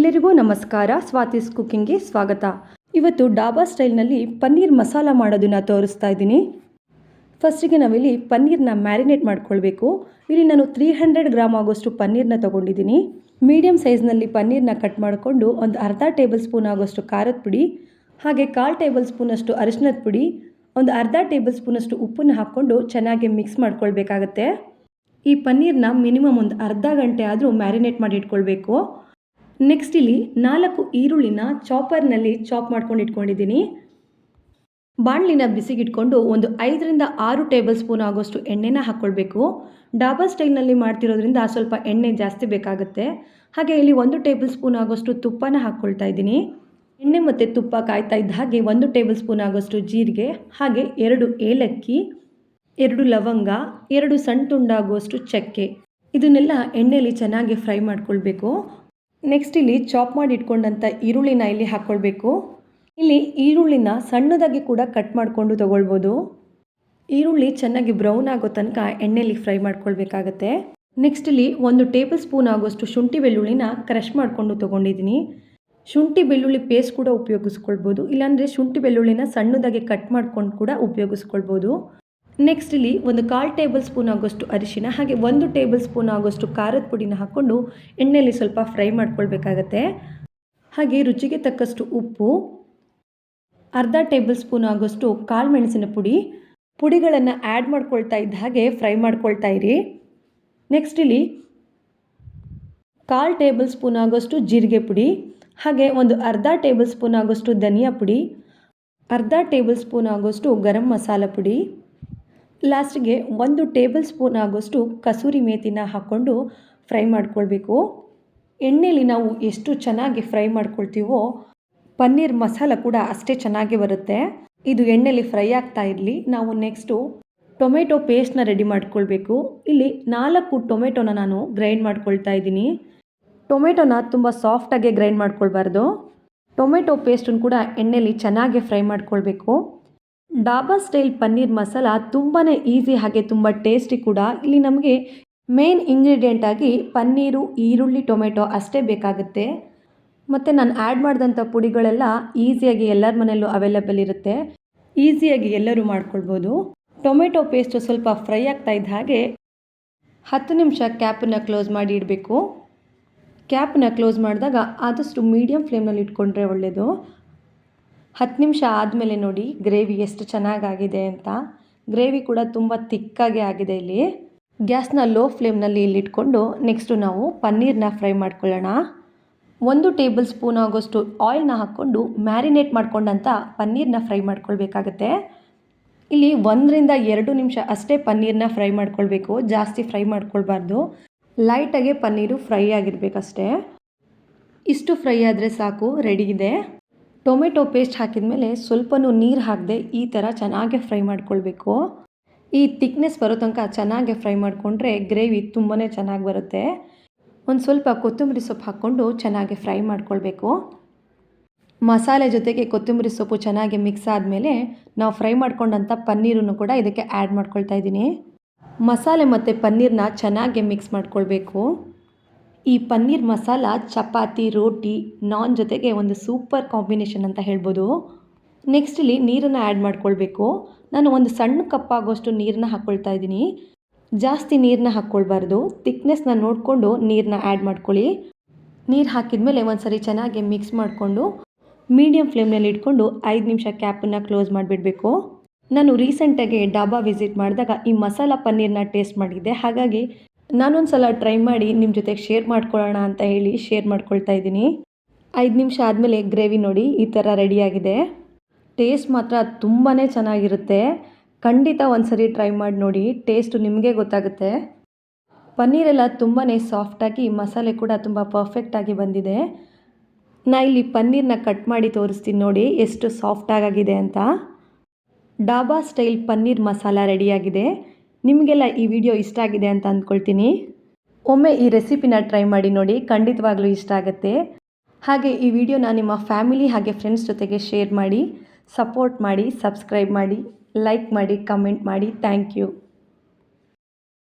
ಎಲ್ಲರಿಗೂ ನಮಸ್ಕಾರ. ಸ್ವಾತಿಸ್ ಕುಕ್ಕಿಂಗ್ಗೆ ಸ್ವಾಗತ. ಇವತ್ತು ಡಾಬಾ ಸ್ಟೈಲ್ನಲ್ಲಿ ಪನ್ನೀರ್ ಮಸಾಲ ಮಾಡೋದನ್ನು ತೋರಿಸ್ತಾ ಇದ್ದೀನಿ. ಫಸ್ಟಿಗೆ ನಾವಿಲ್ಲಿ ಪನ್ನೀರ್ನ ಮ್ಯಾರಿನೇಟ್ ಮಾಡ್ಕೊಳ್ಬೇಕು. ಇಲ್ಲಿ ನಾನು ತ್ರೀ ಹಂಡ್ರೆಡ್ ಗ್ರಾಮ್ ಆಗೋಷ್ಟು ಪನ್ನೀರ್ನ ತೊಗೊಂಡಿದ್ದೀನಿ. ಮೀಡಿಯಮ್ ಸೈಜ್ನಲ್ಲಿ ಪನ್ನೀರ್ನ ಕಟ್ ಮಾಡಿಕೊಂಡು ಒಂದು ಅರ್ಧ ಟೇಬಲ್ ಸ್ಪೂನ್ ಆಗೋಷ್ಟು ಖಾರದ ಪುಡಿ, ಹಾಗೆ ಕಾಲು ಟೇಬಲ್ ಸ್ಪೂನಷ್ಟು ಅರಿಶಿನದ ಪುಡಿ, ಒಂದು ಅರ್ಧ ಟೇಬಲ್ ಸ್ಪೂನಷ್ಟು ಉಪ್ಪನ್ನು ಹಾಕ್ಕೊಂಡು ಚೆನ್ನಾಗಿ ಮಿಕ್ಸ್ ಮಾಡ್ಕೊಳ್ಬೇಕಾಗತ್ತೆ. ಈ ಪನ್ನೀರ್ನ ಮಿನಿಮಮ್ ಒಂದು ಅರ್ಧ ಗಂಟೆ ಆದರೂ ಮ್ಯಾರಿನೇಟ್ ಮಾಡಿ ಇಟ್ಕೊಳ್ಬೇಕು. ನೆಕ್ಸ್ಟ್ ಇಲ್ಲಿ ನಾಲ್ಕು ಈರುಳ್ಳಿನ ಚಾಪರ್ನಲ್ಲಿ ಚಾಪ್ ಮಾಡ್ಕೊಂಡು ಇಟ್ಕೊಂಡಿದ್ದೀನಿ. ಬಾಣಲಿನ ಬಿಸಿಗಿಟ್ಕೊಂಡು ಒಂದು ಐದರಿಂದ ಆರು ಟೇಬಲ್ ಸ್ಪೂನ್ ಆಗೋಷ್ಟು ಎಣ್ಣೆನ ಹಾಕ್ಕೊಳ್ಬೇಕು. ಡಾಬಾ ಸ್ಟೈಲ್ನಲ್ಲಿ ಮಾಡ್ತಿರೋದ್ರಿಂದ ಸ್ವಲ್ಪ ಎಣ್ಣೆ ಜಾಸ್ತಿ ಬೇಕಾಗುತ್ತೆ. ಹಾಗೆ ಇಲ್ಲಿ ಒಂದು ಟೇಬಲ್ ಸ್ಪೂನ್ ಆಗೋಷ್ಟು ತುಪ್ಪನ ಹಾಕ್ಕೊಳ್ತಾ ಇದ್ದೀನಿ. ಎಣ್ಣೆ ಮತ್ತು ತುಪ್ಪ ಕಾಯ್ತಾ ಇದ್ದ ಹಾಗೆ ಒಂದು ಟೇಬಲ್ ಸ್ಪೂನ್ ಆಗೋಷ್ಟು ಜೀರಿಗೆ, ಹಾಗೆ ಎರಡು ಏಲಕ್ಕಿ, ಎರಡು ಲವಂಗ, ಎರಡು ಸಣ್ಣ ತುಂಡಾಗುವಷ್ಟು ಚಕ್ಕೆ. ಇದನ್ನೆಲ್ಲ ಎಣ್ಣೆಯಲ್ಲಿ ಚೆನ್ನಾಗಿ ಫ್ರೈ ಮಾಡ್ಕೊಳ್ಬೇಕು. ನೆಕ್ಸ್ಟ್ ಇಲ್ಲಿ ಚಾಪ್ ಮಾಡಿ ಇಟ್ಕೊಂಡಂಥ ಈರುಳ್ಳಿನ ಇಲ್ಲಿ ಹಾಕ್ಕೊಳ್ಬೇಕು ಇಲ್ಲಿ ಈರುಳ್ಳಿನ ಸಣ್ಣದಾಗಿ ಕೂಡ ಕಟ್ ಮಾಡಿಕೊಂಡು ತಗೊಳ್ಬೋದು. ಈರುಳ್ಳಿ ಚೆನ್ನಾಗಿ ಬ್ರೌನ್ ಆಗೋ ತನಕ ಎಣ್ಣೆಯಲ್ಲಿ ಫ್ರೈ ಮಾಡ್ಕೊಳ್ಬೇಕಾಗತ್ತೆ. ನೆಕ್ಸ್ಟ್ ಇಲ್ಲಿ ಒಂದು ಟೇಬಲ್ ಸ್ಪೂನ್ ಆಗೋಷ್ಟು ಶುಂಠಿ ಬೆಳ್ಳುಳ್ಳಿನ ಕ್ರಷ್ ಮಾಡಿಕೊಂಡು ತೊಗೊಂಡಿದ್ದೀನಿ. ಶುಂಠಿ ಬೆಳ್ಳುಳ್ಳಿ ಪೇಸ್ಟ್ ಕೂಡ ಉಪಯೋಗಿಸ್ಕೊಳ್ಬೋದು. ಇಲ್ಲಾಂದರೆ ಶುಂಠಿ ಬೆಳ್ಳುಳ್ಳಿನ ಸಣ್ಣದಾಗಿ ಕಟ್ ಮಾಡ್ಕೊಂಡು ಕೂಡ ಉಪಯೋಗಿಸ್ಕೊಳ್ಬೋದು. ನೆಕ್ಸ್ಟ್ ಇಲ್ಲಿ ಒಂದು ಕಾಲು ಟೇಬಲ್ ಸ್ಪೂನ್ ಆಗೋಷ್ಟು ಅರಿಶಿನ, ಹಾಗೆ ಒಂದು ಟೇಬಲ್ ಸ್ಪೂನ್ ಆಗೋಷ್ಟು ಖಾರದ ಪುಡಿನ ಹಾಕ್ಕೊಂಡು ಎಣ್ಣೆಯಲ್ಲಿ ಸ್ವಲ್ಪ ಫ್ರೈ ಮಾಡ್ಕೊಳ್ಬೇಕಾಗತ್ತೆ. ಹಾಗೆ ರುಚಿಗೆ ತಕ್ಕಷ್ಟು ಉಪ್ಪು, ಅರ್ಧ ಟೇಬಲ್ ಸ್ಪೂನ್ ಆಗೋಷ್ಟು ಕಾಳು ಮೆಣಸಿನ ಪುಡಿ. ಪುಡಿಗಳನ್ನು ಆ್ಯಡ್ ಮಾಡ್ಕೊಳ್ತಾ ಇದ್ದ ಹಾಗೆ ಫ್ರೈ ಮಾಡ್ಕೊಳ್ತಾ ಇರಿ. ನೆಕ್ಸ್ಟ್ ಇಲ್ಲಿ ಕಾಲು ಟೇಬಲ್ ಸ್ಪೂನ್ ಆಗೋಷ್ಟು ಜೀರಿಗೆ ಪುಡಿ, ಹಾಗೆ ಒಂದು ಅರ್ಧ ಟೇಬಲ್ ಸ್ಪೂನ್ ಆಗೋಷ್ಟು ಧನಿಯಾ ಪುಡಿ, ಅರ್ಧ ಟೇಬಲ್ ಸ್ಪೂನ್ ಆಗೋಷ್ಟು ಗರಂ ಮಸಾಲ ಪುಡಿ. ಲಾಸ್ಟಿಗೆ ಒಂದು ಟೇಬಲ್ ಸ್ಪೂನ್ ಆಗೋಷ್ಟು ಕಸೂರಿ ಮೇಥಿನ ಹಾಕ್ಕೊಂಡು ಫ್ರೈ ಮಾಡ್ಕೊಳ್ಬೇಕು. ಎಣ್ಣೆಯಲ್ಲಿ ನಾವು ಎಷ್ಟು ಚೆನ್ನಾಗಿ ಫ್ರೈ ಮಾಡ್ಕೊಳ್ತೀವೋ ಪನ್ನೀರ್ ಮಸಾಲ ಕೂಡ ಅಷ್ಟೇ ಚೆನ್ನಾಗಿ ಬರುತ್ತೆ. ಇದು ಎಣ್ಣೆಯಲ್ಲಿ ಫ್ರೈ ಆಗ್ತಾ ಇರಲಿ. ನಾವು ನೆಕ್ಸ್ಟು ಟೊಮೆಟೊ ಪೇಸ್ಟ್ನ ರೆಡಿ ಮಾಡ್ಕೊಳ್ಬೇಕು. ಇಲ್ಲಿ ನಾಲ್ಕು ಟೊಮೆಟೊನ ನಾನು ಗ್ರೈಂಡ್ ಮಾಡ್ಕೊಳ್ತಾ ಇದ್ದೀನಿ. ಟೊಮೆಟೊನ ತುಂಬ ಸಾಫ್ಟಾಗೆ ಗ್ರೈಂಡ್ ಮಾಡ್ಕೊಳ್ಬಾರ್ದು. ಟೊಮೆಟೊ ಪೇಸ್ಟನ್ನು ಕೂಡ ಎಣ್ಣೆಯಲ್ಲಿ ಚೆನ್ನಾಗಿ ಫ್ರೈ ಮಾಡ್ಕೊಳ್ಬೇಕು. ಡಾಬಾ ಸ್ಟೈಲ್ ಪನ್ನೀರ್ ಮಸಾಲ ತುಂಬಾ ಈಸಿ ಹಾಗೆ ತುಂಬ ಟೇಸ್ಟಿ ಕೂಡ. ಇಲ್ಲಿ ನಮಗೆ ಮೇನ್ ಇಂಗ್ರೀಡಿಯೆಂಟ್ ಆಗಿ ಪನ್ನೀರು, ಈರುಳ್ಳಿ, ಟೊಮೆಟೊ ಅಷ್ಟೇ ಬೇಕಾಗುತ್ತೆ. ಮತ್ತು ನಾನು ಆ್ಯಡ್ ಮಾಡಿದಂಥ ಪುಡಿಗಳೆಲ್ಲ ಈಸಿಯಾಗಿ ಎಲ್ಲರ ಮನೆಯಲ್ಲೂ ಅವೈಲೇಬಲ್ ಇರುತ್ತೆ. ಈಸಿಯಾಗಿ ಎಲ್ಲರೂ ಮಾಡ್ಕೊಳ್ಬೋದು. ಟೊಮೆಟೊ ಪೇಸ್ಟು ಸ್ವಲ್ಪ ಫ್ರೈ ಆಗ್ತಾ ಇದ್ದ ಹಾಗೆ ಹತ್ತು ನಿಮಿಷ ಕ್ಯಾಪನ್ನು ಕ್ಲೋಸ್ ಮಾಡಿ ಇಡಬೇಕು. ಕ್ಯಾಪನ್ನು ಕ್ಲೋಸ್ ಮಾಡಿದಾಗ ಆದಷ್ಟು ಮೀಡಿಯಮ್ ಫ್ಲೇಮ್ನಲ್ಲಿ ಇಟ್ಕೊಂಡ್ರೆ ಒಳ್ಳೆಯದು ಹತ್ತು ನಿಮಿಷ ಆದಮೇಲೆ ನೋಡಿ, ಗ್ರೇವಿ ಎಷ್ಟು ಚೆನ್ನಾಗಾಗಿದೆ ಅಂತ. ಗ್ರೇವಿ ಕೂಡ ತುಂಬ ತಿಕ್ಕಾಗಿ ಆಗಿದೆ ಇಲ್ಲಿ. ಗ್ಯಾಸ್ನ ಲೋ ಫ್ಲೇಮ್ನಲ್ಲಿ ಇಲ್ಲಿ ಇಟ್ಕೊಂಡು ನೆಕ್ಸ್ಟು ನಾವು ಪನ್ನೀರ್ನ ಫ್ರೈ ಮಾಡ್ಕೊಳ್ಳೋಣ. ಒಂದು ಟೇಬಲ್ ಸ್ಪೂನ್ ಆಗೋಷ್ಟು ಆಯಿಲ್ನ ಹಾಕ್ಕೊಂಡು ಮ್ಯಾರಿನೇಟ್ ಮಾಡ್ಕೊಂಡಂಥ ಪನ್ನೀರ್ನ ಫ್ರೈ ಮಾಡ್ಕೊಳ್ಬೇಕಾಗತ್ತೆ. ಇಲ್ಲಿ ಒಂದರಿಂದ ಎರಡು ನಿಮಿಷ ಅಷ್ಟೇ ಪನ್ನೀರ್ನ ಫ್ರೈ ಮಾಡ್ಕೊಳ್ಬೇಕು, ಜಾಸ್ತಿ ಫ್ರೈ ಮಾಡ್ಕೊಳ್ಬಾರ್ದು. ಲೈಟಾಗೆ ಪನ್ನೀರು ಫ್ರೈ ಆಗಿರಬೇಕಷ್ಟೇ. ಇಷ್ಟು ಫ್ರೈ ಆದರೆ ಸಾಕು, ರೆಡಿ ಇದೆ. ಟೊಮೆಟೊ ಪೇಸ್ಟ್ ಹಾಕಿದ ಮೇಲೆ ಸ್ವಲ್ಪನೂ ನೀರು ಹಾಕದೆ ಈ ಥರ ಚೆನ್ನಾಗಿ ಫ್ರೈ ಮಾಡ್ಕೊಳ್ಬೇಕು. ಈ ತಿಕ್ನೆಸ್ ಬರೋ ತನಕ ಚೆನ್ನಾಗಿ ಫ್ರೈ ಮಾಡಿಕೊಂಡ್ರೆ ಗ್ರೇವಿ ತುಂಬಾ ಚೆನ್ನಾಗಿ ಬರುತ್ತೆ. ಒಂದು ಸ್ವಲ್ಪ ಕೊತ್ತಂಬರಿ ಸೊಪ್ಪು ಹಾಕ್ಕೊಂಡು ಚೆನ್ನಾಗಿ ಫ್ರೈ ಮಾಡ್ಕೊಳ್ಬೇಕು. ಮಸಾಲೆ ಜೊತೆಗೆ ಕೊತ್ತಂಬರಿ ಸೊಪ್ಪು ಚೆನ್ನಾಗಿ ಮಿಕ್ಸ್ ಆದಮೇಲೆ ನಾವು ಫ್ರೈ ಮಾಡ್ಕೊಂಡಂಥ ಪನ್ನೀರನ್ನು ಕೂಡ ಇದಕ್ಕೆ ಆ್ಯಡ್ ಮಾಡ್ಕೊಳ್ತಾ ಇದ್ದೀನಿ. ಮಸಾಲೆ ಮತ್ತು ಪನ್ನೀರನ್ನ ಚೆನ್ನಾಗಿ ಮಿಕ್ಸ್ ಮಾಡ್ಕೊಳ್ಬೇಕು. ಈ ಪನ್ನೀರ್ ಮಸಾಲ, ಚಪಾತಿ, ರೋಟಿ, ನಾನ್ ಜೊತೆಗೆ ಒಂದು ಸೂಪರ್ ಕಾಂಬಿನೇಷನ್ ಅಂತ ಹೇಳ್ಬೋದು. ನೆಕ್ಸ್ಟ್ ಇಲ್ಲಿ ನೀರನ್ನು ಆ್ಯಡ್ ಮಾಡ್ಕೊಳ್ಬೇಕು. ನಾನು ಒಂದು ಸಣ್ಣ ಕಪ್ ಆಗೋಷ್ಟು ನೀರನ್ನ ಹಾಕ್ಕೊಳ್ತಾ ಇದ್ದೀನಿ. ಜಾಸ್ತಿ ನೀರನ್ನ ಹಾಕ್ಕೊಳ್ಬಾರ್ದು. ತಿಕ್ನೆಸ್ನ ನೋಡಿಕೊಂಡು ನೀರನ್ನ ಆ್ಯಡ್ ಮಾಡ್ಕೊಳ್ಳಿ. ನೀರು ಹಾಕಿದ್ಮೇಲೆ ಒಂದು ಸರಿ ಚೆನ್ನಾಗಿ ಮಿಕ್ಸ್ ಮಾಡಿಕೊಂಡು ಮೀಡಿಯಮ್ ಫ್ಲೇಮ್ನಲ್ಲಿ ಇಟ್ಕೊಂಡು ಐದು ನಿಮಿಷ ಕ್ಯಾಪನ್ನು ಕ್ಲೋಸ್ ಮಾಡಿಬಿಡಬೇಕು. ನಾನು ರೀಸೆಂಟಾಗಿ ಡಾಬಾ ವಿಸಿಟ್ ಮಾಡಿದಾಗ ಈ ಮಸಾಲ ಪನ್ನೀರನ್ನ ಟೇಸ್ಟ್ ಮಾಡಿದ್ದೆ. ಹಾಗಾಗಿ ನಾನೊಂದು ಸಲ ಟ್ರೈ ಮಾಡಿ ನಿಮ್ಮ ಜೊತೆಗೆ ಶೇರ್ ಮಾಡ್ಕೊಳ್ಳೋಣ ಅಂತ ಹೇಳಿ ಶೇರ್ ಮಾಡ್ಕೊಳ್ತಾ ಇದ್ದೀನಿ. ಐದು ನಿಮಿಷ ಆದಮೇಲೆ ಗ್ರೇವಿ ನೋಡಿ ಈ ಥರ ರೆಡಿಯಾಗಿದೆ ಟೇಸ್ಟ್ ಮಾತ್ರ ತುಂಬಾ ಚೆನ್ನಾಗಿರುತ್ತೆ. ಖಂಡಿತ ಒಂದು ಸರಿ ಟ್ರೈ ಮಾಡಿ ನೋಡಿ ಟೇಸ್ಟು ನಿಮಗೆ ಗೊತ್ತಾಗುತ್ತೆ. ಪನ್ನೀರೆಲ್ಲ ತುಂಬಾ ಸಾಫ್ಟಾಗಿ ಮಸಾಲೆ ಕೂಡ ತುಂಬ ಪರ್ಫೆಕ್ಟಾಗಿ ಬಂದಿದೆ. ನಾ ಇಲ್ಲಿ ಪನ್ನೀರ್ನ ಕಟ್ ಮಾಡಿ ತೋರಿಸ್ತೀನಿ ನೋಡಿ ಎಷ್ಟು ಸಾಫ್ಟಾಗಿದೆ ಅಂತ. ಡಾಬಾ ಸ್ಟೈಲ್ ಪನ್ನೀರ್ ಮಸಾಲ ರೆಡಿಯಾಗಿದೆ ನಿಮಗೆಲ್ಲ ಈ ವಿಡಿಯೋ ಇಷ್ಟ ಆಗಿದೆ ಅಂತ ಅಂದ್ಕೊಳ್ತೀನಿ. ಒಮ್ಮೆ ಈ ರೆಸಿಪಿನ ಟ್ರೈ ಮಾಡಿ ನೋಡಿ, ಖಂಡಿತವಾಗ್ಲೂ ಇಷ್ಟ ಆಗುತ್ತೆ. ಹಾಗೆ ಈ ವಿಡಿಯೋನ ನಿಮ್ಮ ಫ್ಯಾಮಿಲಿ ಹಾಗೆ ಫ್ರೆಂಡ್ಸ್ ಜೊತೆಗೆ ಶೇರ್ ಮಾಡಿ, ಸಪೋರ್ಟ್ ಮಾಡಿ, ಸಬ್ಸ್ಕ್ರೈಬ್ ಮಾಡಿ, ಲೈಕ್ ಮಾಡಿ, ಕಮೆಂಟ್ ಮಾಡಿ. Thank you.